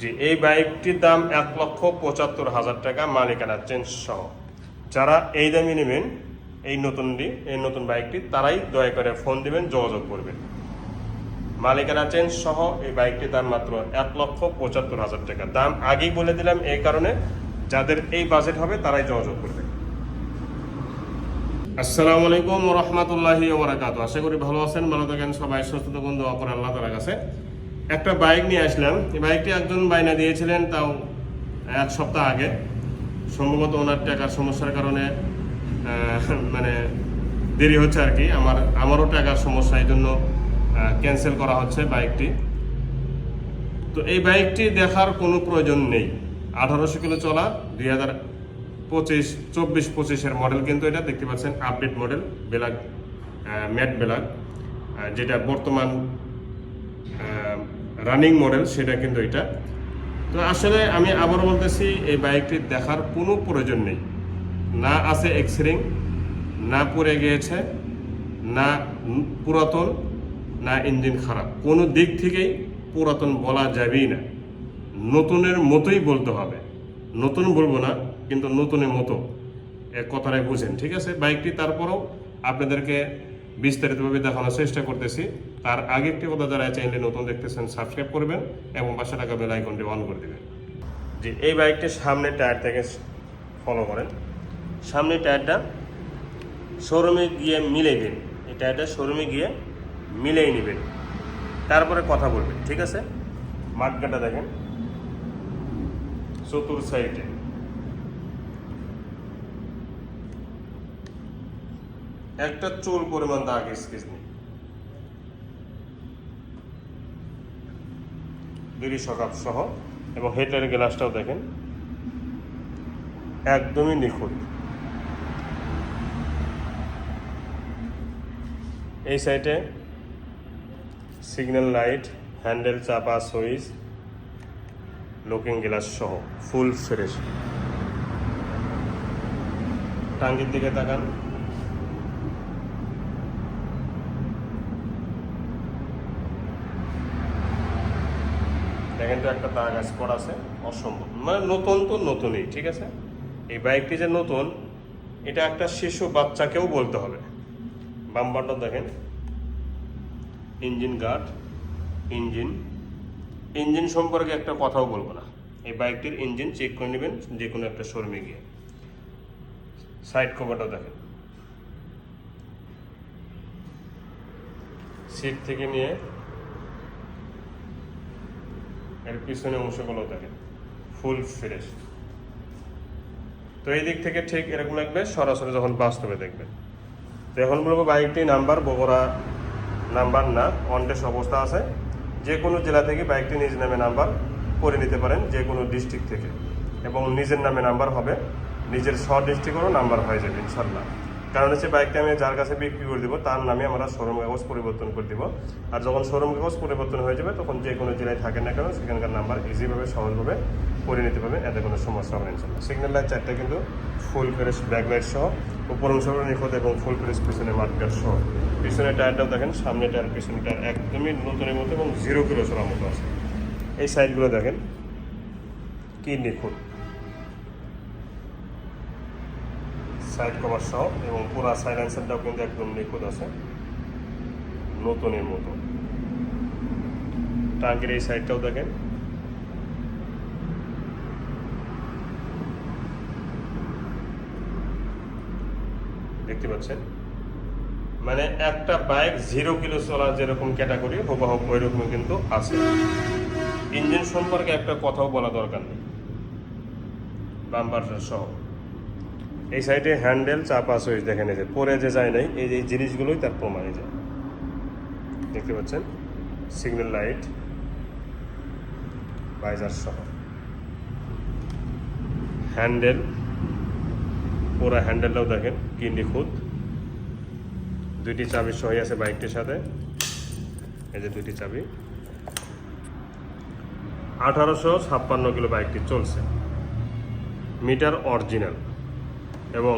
জি এই বাইকটির দাম এক লক্ষ পঁচাত্তর হাজার টাকা মালিকানা চেঞ্জ সহ। যারা এই দামে নেবেন, এই নতুনটি এই নতুন বাইকটি, তারাই দয়া করে ফোন দিবেন, যোগাযোগ করবেন। মালিকানা চেঞ্জ সহ এই বাইকটির দাম মাত্র এক লক্ষ পঁচাত্তর হাজার টাকা। দাম আগেই বলে দিলাম এই কারণে, যাদের এই বাজেট হবে, তারাই যোগাযোগ করবে। আসসালামু আলাইকুম রহমতুল্লাহি আশা করি ভালো আছেন, ভালো থাকেন সবাই, সুস্থ দোয়া করে আল্লাহ তালার কাছে। একটা বাইক নিয়ে আসলাম। এই বাইকটি একজন বাইনা দিয়েছিলেন তাও এক সপ্তাহ আগে। সম্ভবত ওনার টাকার সমস্যার কারণে মানে দেরি হচ্ছে আর কি। আমার, আমারও টাকার সমস্যা এই জন্য ক্যান্সেল করা হচ্ছে বাইকটি তো এই বাইকটি দেখার কোনো প্রয়োজন নেই। আঠারোশো কিলো চলা, দুই হাজার পঁচিশ, চব্বিশ পঁচিশের মডেল কিন্তু এটা। দেখতে পাচ্ছেন আপডেট মডেল বেলাগ ম্যাট বেলাগ যেটা বর্তমান রানিং মডেল, সেটা কিন্তু এটা। তো আসলে আমি আবারও বলতেছি, এই বাইকটি দেখার কোনো প্রয়োজন নেই। না আছে এক্সরিং না পড়ে গিয়েছে, না পুরাতন, না ইঞ্জিন খারাপ। কোনো দিক থেকেই পুরাতন বলা যাবেই না। নতুনের মতোই বলতে হবে। নতুন বলব না, কিন্তু নতুনের মতো। কথাটাই বুঝেন, ঠিক আছে? বাইকটি তারপরেও আপনাদেরকে বিস্তারিতভাবে দেখানোর চেষ্টা করতেছি। তার আগে একটি কথা যারা চ্যানেলে নতুন দেখতেছেন, সাবস্ক্রাইব করবেন এবং পাশে টাকা বেল আইকনটি অন করে দেবেন। জি, এই বাইকটির সামনে টায়ার থেকে ফলো করেন। সামনে টায়ারটা শোরুমে গিয়ে মিলে মিলাইবেন এই টায়ারটা শোরুমে গিয়ে মিলেই নেবেন। তারপরে কথা বলবেন, ঠিক আছে? মাঠগাটা দেখেন। চতুর সাইডে একটা চুল পরিমাণ দাগ স্কেচ নেই দুই সকাপ সহ এবং হেডলাইটের গ্লাসটাও দেখেন। একদমই নিখুঁত। এই সাইডে সিগন্যাল লাইট হ্যান্ডেল চাপা সুইচ লুকিং গ্লাস সহ ফুল ফ্রেশ টাঙ্গির দিকে তাকান। দেখেন একটা দাগ স্পট আছে, অসম্ভব। মানে নতুন তো নতুনই, ঠিক আছে? এই বাইকটি যে নতুন, এটা একটা শিশু বাচ্চাকেও বলতে হবে। বাম্পারটা দেখেন। Engine guard, engine. ইঞ্জিন সম্পর্কে একটা কথাও বলব না। এই বাইকটির ইঞ্জিন চেক করে নেবেন, যে কোনো একটা শোরুমে গিয়ে। সাইড কভারটা দেখেন। সিট থেকে নিয়ে এর পিছনে অংশগুলো থাকে ফুল ফ্রেশ তো এই দিক থেকে ঠিক এরকম লাগবে, সরাসরি যখন বাস্তবে দেখবেন। তো এখন বলব বাইকটি নাম্বার, বগুড়া নাম্বার না, অনটেস অবস্থা আছে। যে কোনো জেলা থেকে বাইকটি নিজ নামে নাম্বার করে নিতে পারেন যে কোনো ডিস্ট্রিক্ট থেকে। এবং নিজের নামে নাম্বার হবে, নিজের স ডিস্ট্রিক্টেরও নাম্বার হয়ে যাবে, ইনশাল্লাহ। কারণ হচ্ছে বাইকটা আমি যার কাছে বিক্রি করে দিব, তার নামে আমরা শোরুম কাগজ পরিবর্তন করে দিব। আর যখন শোরুম কাগজ পরিবর্তন হয়ে যাবে, তখন যে কোনো জেলায় থাকেন না কেন, সেখানকার নাম্বার ইজিভাবে সহজভাবে করে নিতে পারবেন, এতে কোনো সমস্যা হবে না সিগন্যাল লাইট চারটা কিন্তু ফুল ফ্রেশ ব্যাক লাইট সহ, উপর অংশ নিখুঁত এবং ফুল ফ্রেশ পিছনে মার্কার সহ। পিছনে টায়ারটাও দেখেন, সামনে টায়ার পিছনে টায়ার একদমই নতুনের মতো এবং জিরো কিলো চলার মতো আছে। এই সাইডগুলো দেখেন, কি নিখুঁত। সাইড কভার সহ এবং পুরো সাইলেন্সারটাও কিন্তু একদম নিখুঁত আছে। নতুনের মতো। টাঙ্কির এই সাইডটাও দেখেন। দেখতে পাচ্ছেন? মানে একটা বাইক জিরো কিলো চলা যেরকম ক্যাটাগরি হুবাহুব ওই রকম কিন্তু আছে। ইঞ্জিন সম্পর্কে একটা কথাও বলা দরকার নেই। বাম্পার সহ। এই সাইডে হ্যান্ডেল চাপা সুইচ দেখেন এই যে পরে যে যায় নাই, এই যে এই জিনিসগুলোই তার প্রমাণে যায় দেখতে পাচ্ছেন? সিগন্যাল লাইট বাইজার সহ। হ্যান্ডেল পুরো হ্যান্ডেলটাও দেখেন কি নিখুঁত দুইটি চাবি সহি আছে বাইকটির সাথে। এই যে দুইটি চাবি। আঠারোশো ছাপ্পান্ন কিলো বাইকটি চলছে। Metre original. এবং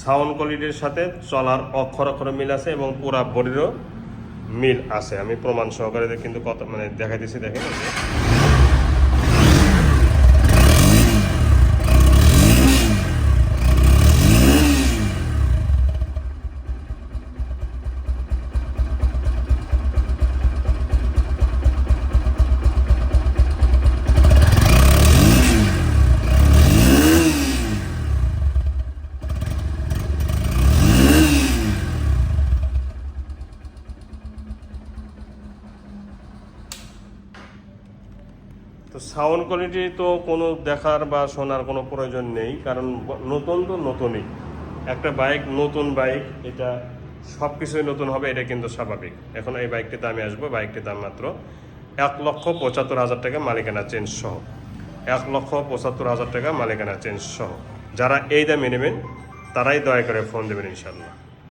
সাউন্ড কোয়ালিটির সাথে চলার অক্ষর অক্ষর মিল আছে এবং পুরা বডিরও মিল আছে। আমি প্রমাণ সহকারে কিন্তু কত মানে দেখাই দিছি দেখেন। সাউন্ড কোয়ালিটি তো কোনো দেখার বা শোনার কোনো প্রয়োজন নেই, কারণ নতুন তো নতুনই। একটা বাইক নতুন বাইক এটা সব কিছুই নতুন হবে, এটা কিন্তু স্বাভাবিক। এখন এই বাইকটিতে আমি আসব বাইকটির দাম মাত্র এক লক্ষ পঁচাত্তর হাজার টাকা মালিকানা চেঞ্জ সহ। এক লক্ষ পঁচাত্তর হাজার টাকা মালিকানা চেঞ্জ সহ। যারা এই দামে নেবেন, তারাই দয়া করে ফোন দেবেন ইনশাল্লাহ